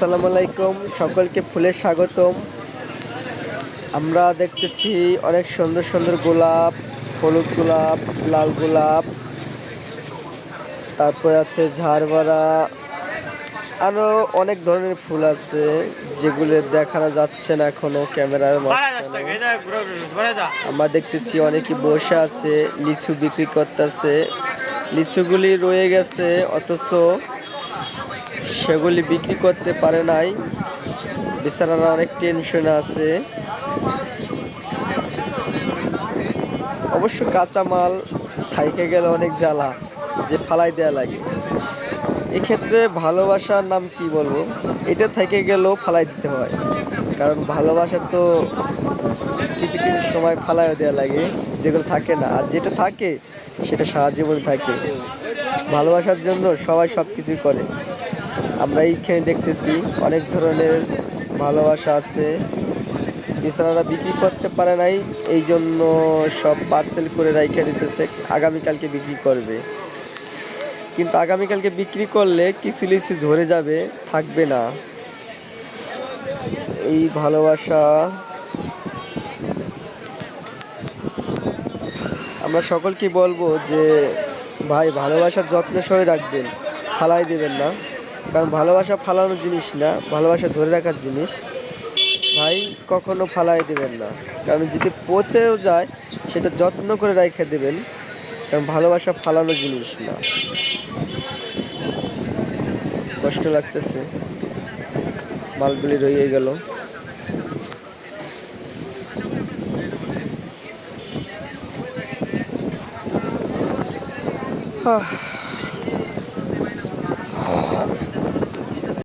আসসালামু আলাইকুম। সকলকে ফুলের স্বাগতম। আমরা দেখতেছি অনেক সুন্দর সুন্দর গোলাপ, হলুদ গোলাপ, লাল গোলাপ। তারপরে আছে ঝাড়বাড়া। আরও অনেক ধরনের ফুল আছে যেগুলো দেখানো যাচ্ছে না এখনও ক্যামেরার আমরা দেখতেছি অনেকে বসে আছে, লিচু বিক্রি করতেছে। লিচুগুলি রয়ে গেছে, অথচ সেগুলি বিক্রি করতে পারে নাই। বেচারারা অনেক টেনশনে আছে। অবশ্য কাঁচামাল থাইকে গেলে অনেক জ্বালা, যে ফালাই দেয়া লাগে। এক্ষেত্রে ভালোবাসার নাম কি বলব? এটা থেকে গেলেও ফালাই দিতে হয়। কারণ ভালোবাসা তো কিছু কিছু সময় ফালাইও দেওয়া লাগে, যেগুলো থাকে না। আর যেটা থাকে, সেটা সারা জীবন থাকে। ভালোবাসার জন্য সবাই সব কিছুই করে। আমরা এইখানে দেখতেছি অনেক ধরনের ভালোবাসা আছে। বেচারারা বিক্রি করতে পারে নাই এই জন্য সব পার্সেল করে রাইখে দিতেছে, আগামীকালকে বিক্রি করবে। কিন্তু আগামীকালকে বিক্রি করলে কিছু লিচু ঝরে যাবে, থাকবে না। এই ভালোবাসা আমরা সকলকে বলব যে, ভাই, ভালোবাসার যত্ন সহই রাখবেন, ফালাই দেবেন না। কারণ ভালোবাসা ফালানোর জিনিস না, ভালোবাসা ধরে রাখার জিনিস। ভাই কখনো ফালাই দেবেন না। কারণ যদি পচেও যায়, সেটা যত্ন করে রেখে দেবেন। কারণ ভালোবাসা ফালানোর জিনিস না। কষ্ট লাগতেছে। মালগুলি রয়ে গেল। আহ